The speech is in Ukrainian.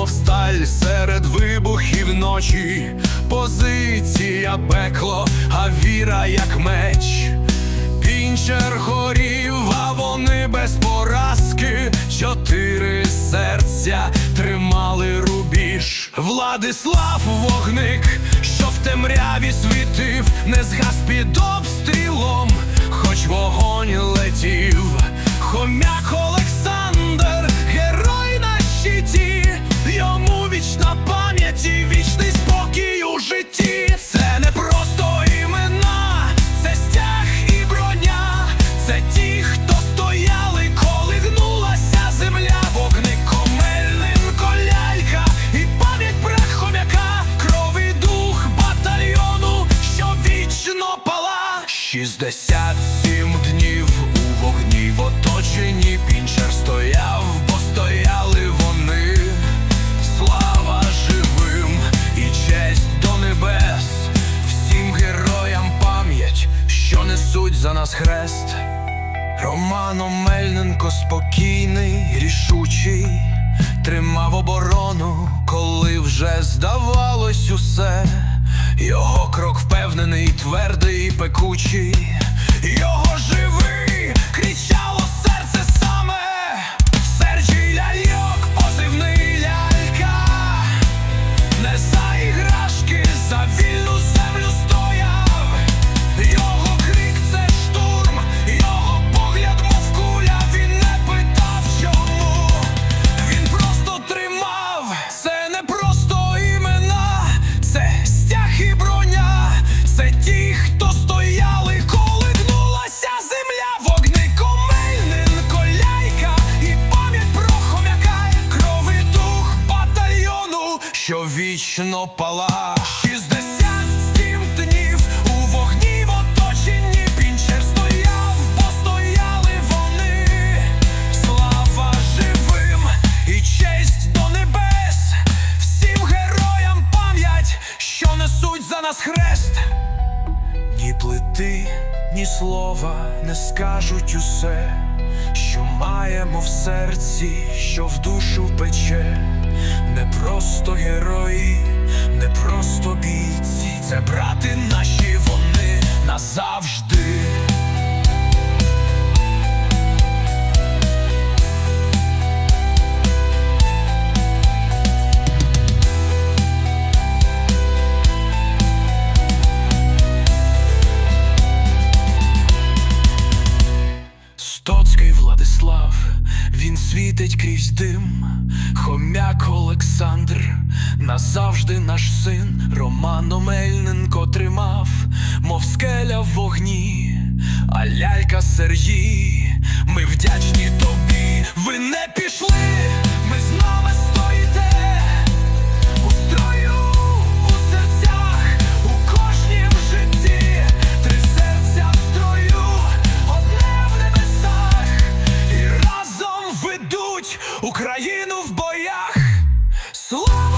Азовсталь серед вибухів ночі, позиція пекло, а віра як меч. Пінчер горів, а вони без поразки. Чотири серця тримали рубіж. Владислав вогник, що в темряві світив, не згас під обстрілом, хоч вогонь пала. 67 днів у вогні в оточенні пінчер стояв, бо стояли вони. Слава живим і честь до небес, всім героям пам'ять, що несуть за нас хрест. Романо Мельненко спокійний, рішучий, тримав оборону, коли вже здавалось усе. Його крок впевнений, твердий пекучий, його що несуть за нас хрест. Ні плити, ні слова не скажуть усе, що маємо в серці, що в душу пече. Не просто герої, не просто бійці, це брати наші вони назавжди. Стоцький Владислав, він світить крізь дим, хомяк Олександр, назавжди наш син, Роман Омельненко тримав, мов скеля в вогні, а лялька Сергій, ми вдячні тобі, ви не пішли, Україну в боях. Слава!